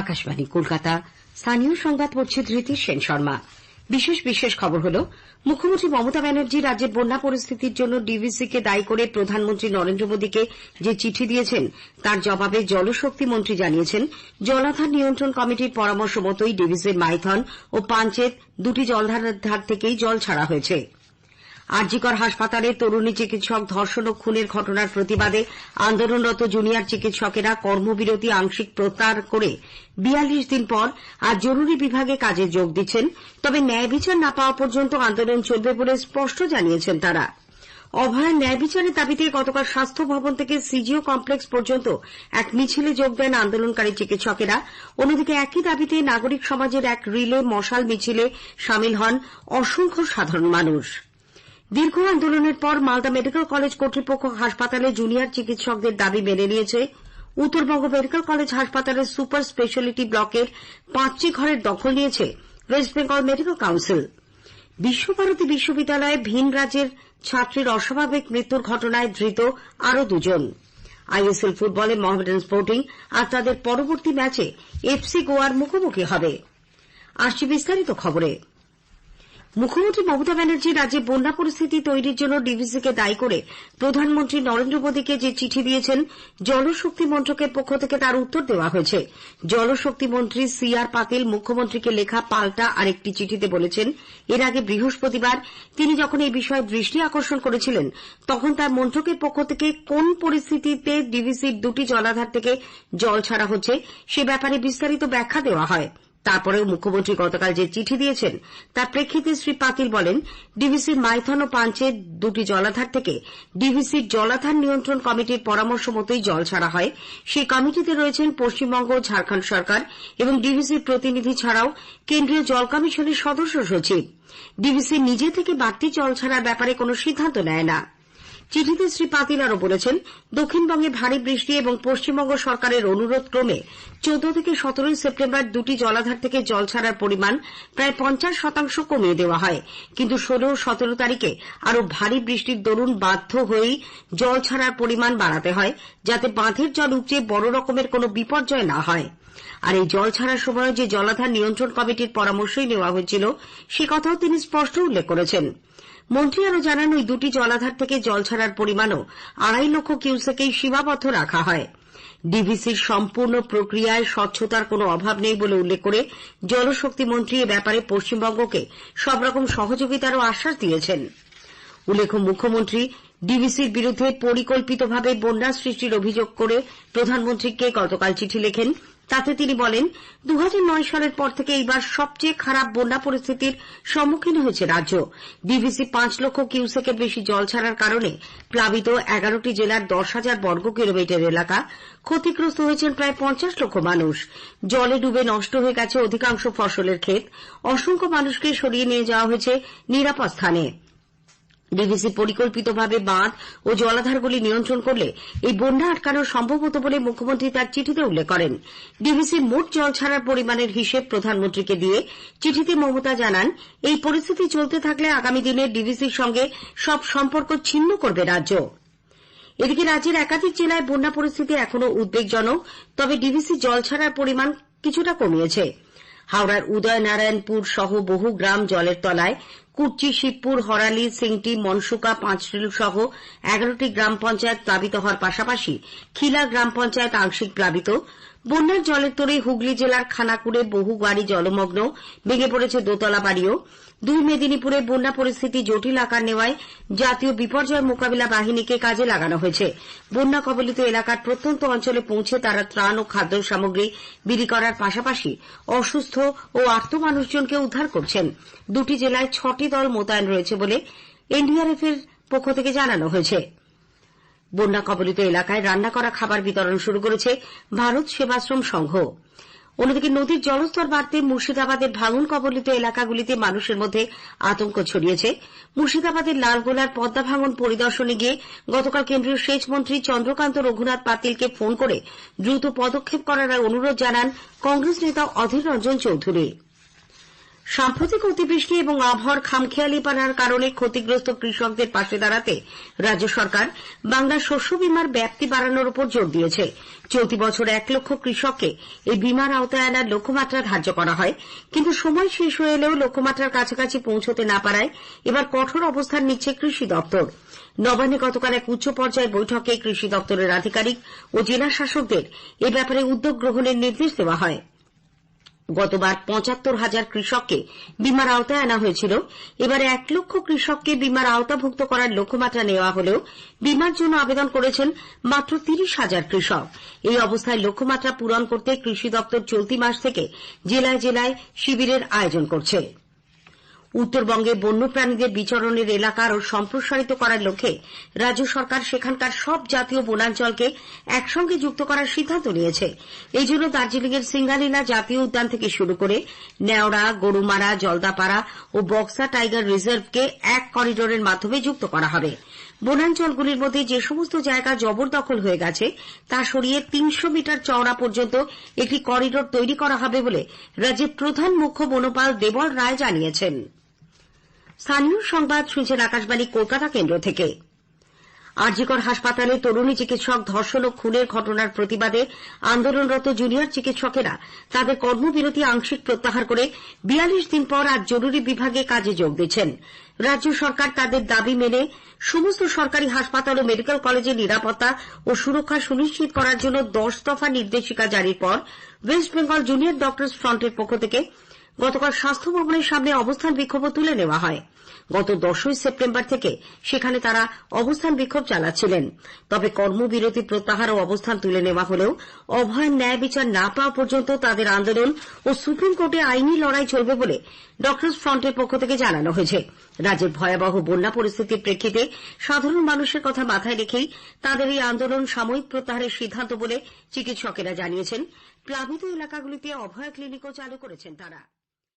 আকাশবাণী, কলকাতা। স্থানীয় সংবাদ পড়ছে ধৃতি সেন শর্মা। বিশেষ বিশেষ খবর হল, মুখ্যমন্ত্রী মমতা ব্যানার্জি রাজ্যের বন্যা পরিস্থিতির জন্য ডিভিসি কে দায়ী করে প্রধানমন্ত্রী নরেন্দ্র মোদীকে যে চিঠি দিয়েছেন, তার জবাবে জলশক্তি মন্ত্রী জানিয়েছেন, জলাধার নিয়ন্ত্রণ কমিটির পরামর্শ মতোই ডিভিসির মাইথন ও পাঞ্চেত দুটি জলাধারের ধার থেকেই জল ছাড়া হয়েছে। আরজিকর হাসপাতালে তরুণী চিকিৎসক ধর্ষণ ও খুনের ঘটনার প্রতিবাদে আন্দোলনরত জুনিয়র চিকিৎসকেরা কর্মবিরতি আংশিক প্রত্যাহার করে বিয়াল্লিশ দিন পর আজ জরুরি বিভাগে কাজে যোগ দিচ্ছেন। তবে ন্যায় বিচার না পাওয়া পর্যন্ত আন্দোলন চলবে বলে স্পষ্ট জানিয়েছেন তারা। অভয়ার ন্যায় বিচারের দাবিতে গতকাল স্বাস্থ্য ভবন থেকে সিজিও কমপ্লেক্স পর্যন্ত এক মিছিলে যোগ দেন আন্দোলনকারী চিকিৎসকেরা। অন্যদিকে একই দাবিতে নাগরিক সমাজের এক রিলে মশাল মিছিলে সামিল হন অসংখ্য সাধারণ মানুষ। দীর্ঘ আন্দোলনের পর মালদা মেডিকেল কলেজ কর্তৃপক্ষ হাসপাতালে জুনিয়র চিকিৎসকদের দাবি মেনে নিয়েছে। উত্তরবঙ্গ মেডিকেল কলেজ হাসপাতালের সুপার স্পেশালিটি ব্লকের পাঁচটি ঘরের দখল নিয়েছে west Bengal medical council. Visva Bharati বিশ্ববিদ্যালয়ে ভিন রাজ্যের ছাত্রীর অস্বাভাবিক মৃত্যুর ঘটনায় ধৃত আরও দুজন। আইএসএল ফুটবলে মোহামেডান স্পোর্টিং আজ তাদের পরবর্তী ম্যাচে এফসি গোয়ার মুখোমুখি হবে। আসছে বিস্তারিত খবরে। মুখ্যমন্ত্রী মমতা ব্যানার্জি রাজ্যে বন্যা পরিস্থিতি তৈরির জন্য ডিভিসিকে দায়ী করে প্রধানমন্ত্রী নরেন্দ্র মোদীকে যে চিঠি দিয়েছেন, জলশক্তি মন্ত্রকের পক্ষ থেকে তার উত্তর দেওয়া হয়েছে। জলশক্তি মন্ত্রী সি আর পাতিল মুখ্যমন্ত্রীকে লেখা পাল্টা আরেকটি চিঠিতে বলেছেন, এর আগে বৃহস্পতিবার তিনি যখন এই বিষয়ে দৃষ্টি আকর্ষণ করেছিলেন, তখন তার মন্ত্রকের পক্ষ থেকে কোন পরিস্থিতিতে ডিভিসির দুটি জলাধার থেকে জল ছাড়া হচ্ছে সে ব্যাপারে বিস্তারিত ব্যাখ্যা দেওয়া হয়। তারপরেও মুখ্যমন্ত্রী গতকাল যে চিঠি দিয়েছেন, তার প্রেক্ষিতে শ্রী পাতিল বলেন, ডিভিসির মাইথন ও পাঞ্চের দুটি জলাধার থেকে ডিভিসির জলাধার নিয়ন্ত্রণ কমিটির পরামর্শ মতোই জল ছাড়া হয়। সেই কমিটিতে রয়েছেন পশ্চিমবঙ্গ, ঝাড়খণ্ড সরকার এবং ডিভিসির প্রতিনিধি ছাড়াও কেন্দ্রীয় জল কমিশনের সদস্য সচিব। ডিভিসি নিজে থেকে বাড়তি জল ছাড়ার ব্যাপারে কোন সিদ্ধান্ত নেয় না। চিঠিতে শ্রী পাতিল আরও বলেছেন, দক্ষিণবঙ্গে ভারী বৃষ্টি এবং পশ্চিমবঙ্গ সরকারের অনুরোধ ক্রমে চৌদ্দ থেকে সতেরোই সেপ্টেম্বর দুটি জলাধার থেকে জল ছাড়ার পরিমাণ প্রায় পঞ্চাশ শতাংশ কমিয়ে দেওয়া হয়। কিন্তু ষোলো ও সতেরো তারিখে আরও ভারী বৃষ্টির দরুন বাধ্য হয়েই জল ছাড়ার পরিমাণ বাড়াতে হয়, যাতে বাঁধের জল উপচে বড় রকমের কোন বিপর্যয় না হয়। আর এই জল ছাড়ার সময় যে জলাধার নিয়ন্ত্রণ কমিটির পরামর্শই নেওয়া হয়েছিল, সে কথাও তিনি স্পষ্ট উল্লেখ করেছেন। মন্ত্রী আরও জানান, ওই দুটি জলাধার থেকে জল ছাড়ার পরিমাণও আড়াই লক্ষ কিউসেকেই সীমাবদ্ধ রাখা হয়। ডিভিসির সম্পূর্ণ প্রক্রিয়ায় স্বচ্ছতার কোন অভাব নেই বলে উল্লেখ করে জলশক্তি মন্ত্রী এ ব্যাপারে পশ্চিমবঙ্গকে সব রকম সহযোগিতারও আশ্বাস দিয়েছেন। উল্লেখ্য, মুখ্যমন্ত্রী ডিভিসির বিরুদ্ধে পরিকল্পিতভাবে বন্যা সৃষ্টির অভিযোগ করে প্রধানমন্ত্রীকে গতকাল চিঠি লেখেন। তাতে তিনি বলেন দু হাজার নয় সালের পর থেকে এইবার সবচেয়ে খারাপ বন্যা পরিস্থিতির সম্মুখীন হয়েছে রাজ্য। ডিভিসি পাঁচ লক্ষ কিউসেকের বেশি জল ছাড়ার কারণে প্লাবিত এগারোটি জেলার দশ হাজার বর্গ কিলোমিটার এলাকা ক্ষতিগ্রস্ত হয়েছেন প্রায় পঞ্চাশ লক্ষ মানুষ। জলে ডুবে নষ্ট হয়ে গেছে অধিকাংশ ফসলের ক্ষেত। অসংখ্য মানুষকে সরিয়ে নিয়ে যাওয়া হয়েছে নিরাপদ স্থানে। ডিভিসি পরিকল্পিতভাবে বাঁধ ও জলাধারগুলি নিয়ন্ত্রণ করলে এই বন্যা আটকানো সম্ভব হতো বলে মুখ্যমন্ত্রী তার চিঠিতে উল্লেখ করেন। ডিভিসির মোট জল ছাড়ার পরিমাণের হিসেব প্রধানমন্ত্রীকে দিয়ে চিঠিতে মমতা জানান, এই পরিস্থিতি চলতে থাকলে আগামী দিনে ডিভিসির সঙ্গে সব সম্পর্ক ছিন্ন করবে রাজ্য। এদিকে রাজ্যের একাধিক জেলায় বন্যা পরিস্থিতি এখনও উদ্বেগজনক, তবে ডিভিসি জল ছাড়ার পরিমাণ কিছুটা কমিয়েছে। হাওড়ার উদয়নারায়ণপুর সহ বহু গ্রাম জলের তলায় কুর্চি, শিবপুর, হরালি, সিংটি, মনসুকা, পাঁচরিল সহ এগারোটি গ্রাম পঞ্চায়েত প্লাবিত হওয়ার পাশাপাশি খিলা গ্রাম পঞ্চায়েত আংশিক প্লাবিত। বন্যার জলের তোড়ে হুগলি জেলার খানাকুড়ে বহু বাড়ি জলমগ্ন, ভেঙে পড়েছে দোতলা বাড়িও। দুই মেদিনীপুরে বন্যা পরিস্থিতি জটিল আকার নেওয়ায় জাতীয় বিপর্যয় মোকাবিলা বাহিনীকে কাজে লাগানো হয়েছে। বন্যা কবলিত এলাকার প্রত্যন্ত অঞ্চলে পৌঁছে তারা ত্রাণ ও খাদ্য সামগ্রী বিলি করার পাশাপাশি অসুস্থ ও আর্ত মানুষজনকে উদ্ধার করছেন। দুটি জেলায় ছটি দল মোতায়েন রয়েছে বলে এনডিআরএফ এর পক্ষ থেকে জানানো হয়েছে। বন্যা কবলিত এলাকায় রান্না করা খাবার বিতরণ শুরু করেছে ভারত সেবাশ্রম সংঘ। অন্যদিকে নদীর জলস্তর বাড়তে মুর্শিদাবাদের ভাঙন কবলিত এলাকাগুলিতে মানুষের মধ্যে আতঙ্ক ছড়িয়েছে। মুর্শিদাবাদের লালগোলার পদ্মা ভাঙন পরিদর্শনে গিয়ে গতকাল কেন্দ্রীয় সেচ মন্ত্রী চন্দ্রকান্ত রঘুনাথ পাতিলকে ফোন করে দ্রুত পদক্ষেপ করার অনুরোধ জানান কংগ্রেস নেতা অধীর রঞ্জন চৌধুরী। সাম্প্রতিক অতিবৃষ্টি এবং আবহাওয়ার খামখেয়ালিপনার কারণে ক্ষতিগ্রস্ত কৃষকদের পাশে দাঁড়াতে রাজ্য সরকার বাংলার শস্য বীমার ব্যাপ্তি বাড়ানোর উপর জোর দিয়েছে। চলতি বছর এক লক্ষ কৃষককে এই বীমার আওতায় আনার লক্ষ্যমাত্রা ধার্য করা হয়। কিন্তু সময় শেষ হয়ে এলেও লক্ষ্যমাত্রার কাছাকাছি পৌঁছতে না পারায় এবার কঠোর অবস্থান নিচ্ছে কৃষি দপ্তর। নবান্নে গতকাল এক উচ্চ পর্যায়ের বৈঠকে কৃষি দপ্তরের আধিকারিক ও জেলা শাসকদের এ ব্যাপারে উদ্যোগ গ্রহণের নির্দেশ দেওয়া হয়। গতবার পঁচাত্তর হাজার কৃষককে বীমার আওতায় আনা হয়েছিল। এবারে এক লক্ষ কৃষককে বীমার আওতাভুক্ত করার লক্ষ্যমাত্রা নেওয়া হলেও বিমার জন্য আবেদন করেছেন মাত্র তিরিশ হাজার কৃষক। এই অবস্থায় লক্ষ্যমাত্রা পূরণ করতে কৃষি দপ্তর চলতি মাস থেকে জেলায় জেলায় শিবিরের আয়োজন করছে। উত্তরবঙ্গে বন্যপ্রাণীদের বিচরণের এলাকা আরও সম্প্রসারিত করার লক্ষ্যে রাজ্য সরকার সেখানকার সব জাতীয় বনাঞ্চলকে একসঙ্গে যুক্ত করার সিদ্ধান্ত নিয়েছে। এই জন্য দার্জিলিংয়ের সিঙ্গালীলা জাতীয় উদ্যান থেকে শুরু করে নেওড়া গরুমারা, জলদাপাড়া ও বক্সা টাইগার রিজার্ভকে এক করিডোরের মাধ্যমে যুক্ত করা হবে। বনাঞ্চলগুলির মধ্যে যে সমস্ত জায়গা জবরদখল হয়ে গেছে, তা সরিয়ে তিনশো মিটার চওড়া পর্যন্ত একটি করিডোর তৈরি করা হবে বলে রাজ্যের প্রধান মুখ্য বনপাল দেবল রায় জানিয়েছেন। স্থানীয় সংবাদ শুনছেন আকাশবাণী কলকাতা কেন্দ্র থেকে। আরজিকর হাসপাতালে তরুণী চিকিৎসক ধর্ষণ ও খুনের ঘটনার প্রতিবাদে আন্দোলনরত জুনিয়র চিকিৎসকেরা তাদের কর্মবিরতি আংশিক প্রত্যাহার করে বিয়াল্লিশ দিন পর আজ জরুরি বিভাগে কাজে যোগ দিচ্ছেন রাজ্য সরকার তাদের দাবি মেনে সমস্ত সরকারি হাসপাতাল ও মেডিকেল কলেজের নিরাপত্তা ও সুরক্ষা সুনিশ্চিত করার জন্য দশ দফা নির্দেশিকা জারির পর ওয়েস্ট বেঙ্গল জুনিয়র ডক্টর্স ফ্রন্টের পক্ষ থেকে গতকাল স্বাস্থ্য ভবনের সামনে অবস্থান বিক্ষোভও তুলে নেওয়া হয়। গত দশই সেপ্টেম্বর থেকে সেখানে তারা অবস্থান বিক্ষোভ চালাচ্ছিলেন। তবে কর্মবিরতি প্রত্যাহার ও অবস্থান তুলে নেওয়া হলেও অভয় ন্যায় বিচার না পাওয়া পর্যন্ত তাদের আন্দোলন ও সুপ্রিম কোর্টে আইনি লড়াই চলবে বলে ডক্টর্স ফ্রন্টের পক্ষ থেকে জানানো হয়েছে। রাজ্যের ভয়াবহ বন্যা পরিস্থিতির প্রেক্ষিতে সাধারণ মানুষের কথা মাথায় রেখেই তাদের এই আন্দোলন সাময়িক প্রত্যাহারের সিদ্ধান্ত বলে চিকিৎসকেরা জানিয়েছেন। প্লাবিত এলাকাগুলিতে অভয় ক্লিনিকও চালু করেছেন তারা।